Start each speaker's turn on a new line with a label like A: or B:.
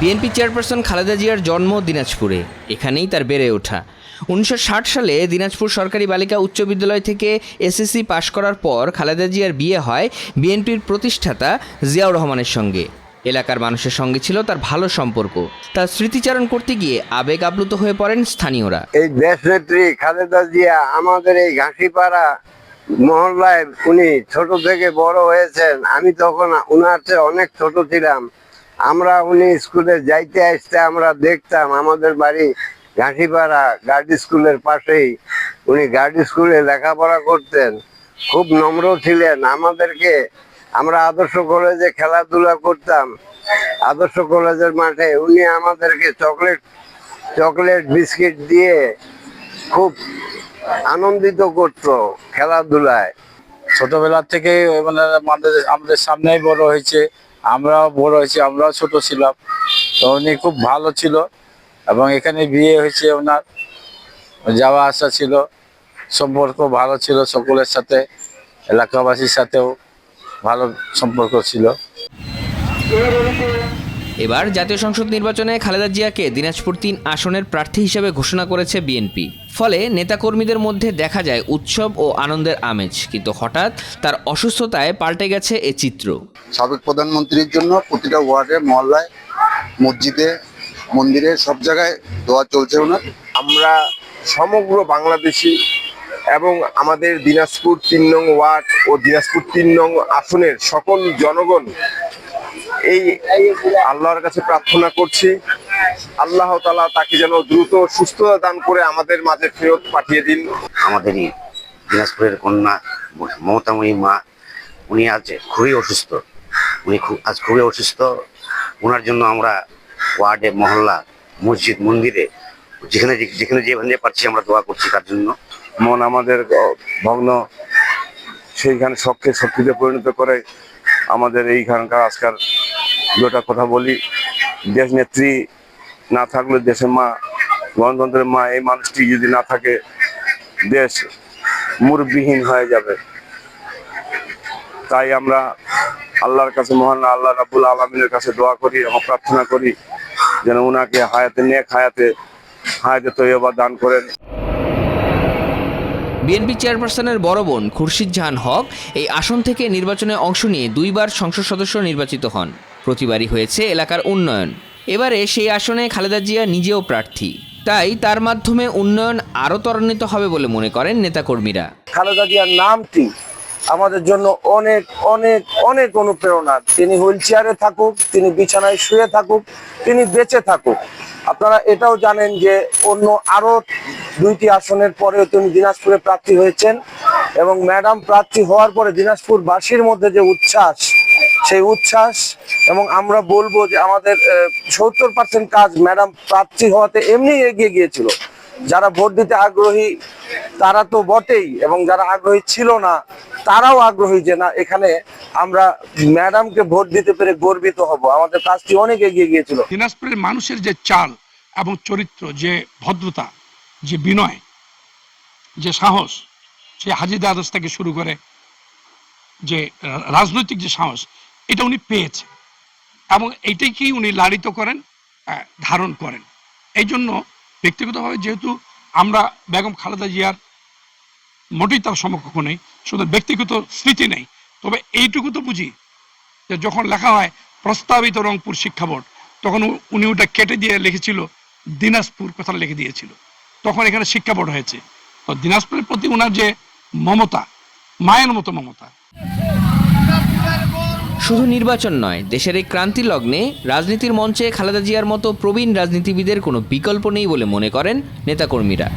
A: BNP chairperson Khaleda জিয়ার জন্ম দিনাজপুরে, এখানেই তার বেড়ে ওঠা। উনিশশো ষাট সালে দিনাজপুর সরকারি বালিকা উচ্চ বিদ্যালয় থেকে এসএসসি পাশ করার পর খালেদা জিয়ার বিয়ে হয় বিএনপির প্রতিষ্ঠাতা জিয়াউর রহমানের সঙ্গে। এলাকার মানুষের সঙ্গে ছিল তার ভালো সম্পর্ক। তার স্মৃতিচারণ করতে গিয়ে আবেগ আপ্লুত হয়ে পড়েন স্থানীয়রা।
B: এই দেশ নেত্রী খালেদা জিয়া আমাদের এই ঘাসিপাড়া মহল্লায় উনি ছোট থেকে বড় হয়েছেন। আমি তখন উনার অনেক ছোট ছিলাম। আমরা উনি স্কুলে যাইতে আসতে আমরা দেখতাম, আমাদের বাড়ি ঘাঁটিপাড়া, গার্ড স্কুলের পাশেই। উনি গার্ড স্কুলে লেখাপড়া করতেন, খুব নম্র ছিলেন। আমাদেরকে আমরা আদর্শ কলেজে খেলাধুলা করতাম। আদর্শ কলেজের মাঠে উনি আমাদেরকে চকলেট চকলেট বিস্কিট দিয়ে খুব আনন্দিত করতো খেলাধুলায়।
C: ছোটবেলা থেকে মানে আমাদের আমাদের সামনেই বড় হয়েছে। আমরাও বড় হয়েছি, আমরাও ছোট ছিলাম। তো উনি খুব ভালো ছিল এবং এখানে বিয়ে হয়েছে ওনার। যাওয়া আসা ছিল, সম্পর্ক ভালো ছিল সকলের সাথে, এলাকাবাসীর সাথেও ভালো সম্পর্ক ছিল।
A: এবার জাতীয় সংসদ নির্বাচনে খালেদা জিয়াকে দিনাজপুর তিন আসনের প্রার্থী হিসেবে ঘোষণা করেছে বিএনপি। ফলে নেতাকর্মীদের মধ্যে দেখা যায় উৎসব ও আনন্দের আমেজ কিন্তু হঠাৎ তার অসুস্থতায় পাল্টে গেছে এ চিত্র।
D: সাবেক প্রধানমন্ত্রীর জন্য প্রতিটা ওয়ার্ডে মহল্লায় মসজিদে মন্দিরে সব জায়গায় দোয়া চলছে ওনার।
E: আমরা সমগ্র বাংলাদেশি এবং আমাদের দিনাজপুর তিন নং ওয়ার্ড ও দিনাজপুর তিন নং আসনের সকল জনগণ এই আল্লাহর কাছে প্রার্থনা করছি। আল্লাহ তালা তাকে যেন দ্রুত সুস্থতা দান করে আমাদের মাঝে ফেরত পাঠিয়ে দিন।
F: আমাদেরই দিনাজপুরের কন্যা মমতাময়ী মা উনি আজ খুবই অসুস্থ। উনি খুব আজ খুবই অসুস্থ। ওনার জন্য আমরা ওয়ার্ডে মহল্লা মসজিদ মন্দিরে যেখানে যে- যেখানে যেখানে পারছি আমরা দোয়া করছি তার জন্য।
E: মন আমাদের ভগ্ন। সেইখানে শখকে শক্তিতে পরিণত করে আমাদের এইখানকার আজকাল দুটা কথা বলি। দেশ নেত্রী না থাকলে দেশের মা, গণতন্ত্রের মা, এই মানুষটি যদি না থাকে, দেশ মুরবিহীন হয়ে যাবে। তাই আমরা আল্লাহর কাছে মহান, আল্লাহ রাবুল আলমিনের কাছে দোয়া করি এবং প্রার্থনা করি যেন ওনাকে হায়াতে, নেক হায়াতে হায়াতে তৈবা দান করেন।
A: বিএনপি চেয়ারপারসনের বড় বোন খুরশিদ জাহান হক এই আসন থেকে নির্বাচনে অংশ নিয়ে দুইবার সংসদ সদস্য নির্বাচিত হন। প্রতিবারই হয়েছে এলাকার উন্নয়ন। এবারে সেই আসনে খালেদা জিয়া নিজেও প্রার্থী। তাই তার মাধ্যমে উন্নয়ন আরও ত্বরান্বিত হবে বলে মনে করেন নেতাকর্মীরা।
G: খালেদা জিয়ার নামটি আমাদের জন্য অনেক অনেক অনেক অনুপ্রেরণা। তিনি হুইল চেয়ারে থাকুক, তিনি বিছানায় শুয়ে থাকুক, তিনি বেঁচে থাকুক। আপনারা এটাও জানেন যে অন্য আরও দুইটি আসনের পরেও তিনি দিনাজপুরে প্রার্থী হয়েছেন এবং ম্যাডাম প্রার্থী হওয়ার পরে দিনাজপুরবাসীর মধ্যে যে উচ্ছ্বাস সেই উচ্ছ্বাস এবং আমরা বলব যে আমাদের সত্তর পার্সেন্ট কাজ ম্যাডাম প্রার্থী হওয়াতে এমনি এগিয়ে গিয়েছিল। যারা ভোট দিতে আগ্রহী, তারা তো বটেই এবং যারা আগ্রহী ছিল না, তারাও আগ্রহী যে না, এখানে আমরা ম্যাডামকে ভোট দিতে পেরে গর্বিত হব। আমাদের কাজটি অনেক এগিয়ে গিয়েছিল।
H: দিনাজপুরের মানুষের যে চাল এবং চরিত্র, যে ভদ্রতা, যে বিনয়, যে সাহস, সে হাজিদা আদর্শ থেকে শুরু করে যে রাজনৈতিক যে সাহস, এটা উনি পেয়েছে। এবং এইটাকেই উনি লালিত করেন? ধারণ করেন। এই জন্য ব্যক্তিগতভাবে যেহেতু আমরা বেগম খালেদা জিয়ার মোটেই তার সমকক্ষ নেই, শুধু ব্যক্তিগত স্মৃতি নেই, তবে এইটুকু তো বুঝি যে যখন লেখা হয় প্রস্তাবিত রংপুর শিক্ষা বোর্ড, তখন উনি ওটা কেটে দিয়ে লিখেছিল, দিনাজপুর কথা লিখে দিয়েছিল। তখন এখানে শিক্ষা বোর্ড হয়েছে। তো দিনাজপুরের প্রতি ওনার যে মমতা, মায়ের মতো মমতা
A: শুধু নির্বাচন নয়, দেশের এই ক্রান্তি লগ্নে রাজনীতির মঞ্চে খালেদা জিয়ার মতো প্রবীণ রাজনীতিবিদের কোনো বিকল্প নেই বলে মনে করেন নেতাকর্মীরা।